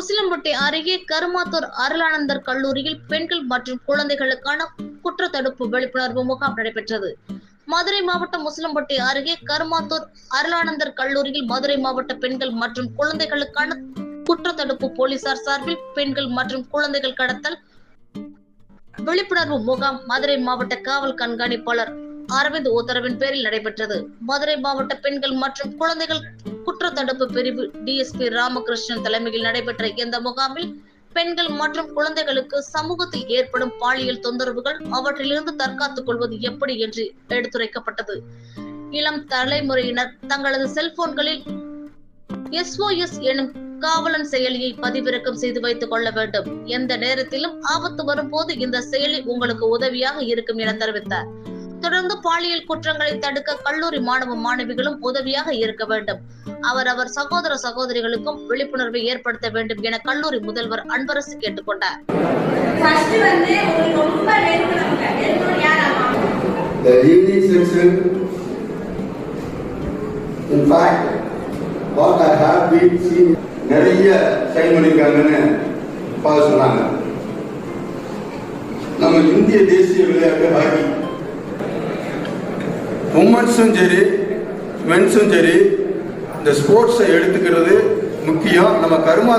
உசிலம்பட்டி அருகே கருமாத்தூர் அருளானந்தர் கல்லூரியில் பெண்கள் மற்றும் குழந்தைகளுக்கான குற்ற தடுப்பு விழிப்புணர்வு முகாம் நடைபெற்றது. மதுரை மாவட்டம் முஸ்லிம்பட்டி அருகே கருமாத்தூர் அருளானந்தர் கல்லூரியில் மதுரை மாவட்ட பெண்கள் மற்றும் குழந்தைகளுக்கான குற்ற தடுப்பு போலீசார் சார்பில் பெண்கள் மற்றும் குழந்தைகள் கடத்தல் விழிப்புணர்வு முகாம் மதுரை மாவட்ட காவல் கண்காணிப்பாளர் அரவிந்த் உத்தரவின் பேரில் நடைபெற்றது. மதுரை மாவட்ட பெண்கள் மற்றும் குழந்தைகள் குற்ற தடுப்பு பிரிவு டிஎஸ்பி ராமகிருஷ்ணன் தலைமையில் நடைபெற்ற இந்த முகாமில் பெண்கள் மற்றும் குழந்தைகளுக்கு சமூகத்தில் ஏற்படும் பாலியல் தொந்தரவுகள் அவற்றிலிருந்து தற்காத்துக் கொள்வது எப்படி என்று எடுத்துரைக்கப்பட்டது. இளம் தலைமுறையினர் தங்களது செல்போன்களில் எஸ்ஓஎஸ் எனும் காவலன் செயலியை பதிவிறக்கம் செய்து வைத்துக் கொள்ள வேண்டும். எந்த நேரத்திலும் ஆபத்து வரும்போது இந்த செயலி உங்களுக்கு உதவியாக இருக்கும் என தெரிவித்தார். தொடர்ந்து பாலியல் குற்றங்களை தடுக்க கல்லூரி மாணவ மாணவிகளும் உதவியாக இருக்க வேண்டும். அவரவர் சகோதர சகோதரிகளுக்கும் விழிப்புணர்வை ஏற்படுத்த வேண்டும் என கல்லூரி முதல்வர் அன்பரசு கேட்டுக்கொண்டார். The evening in fact, what I have been நிறைய சைன் பண்ணியிருக்காங்கன்னு சொன்னாங்க. நம்ம இந்திய தேசிய விளையாட்டு ஹாக்கி உமன்ஸும் சரி மென்ஸும் சரி இந்த ஸ்போர்ட்ஸை எடுத்துக்கிறது முக்கியம். நம்ம கருமா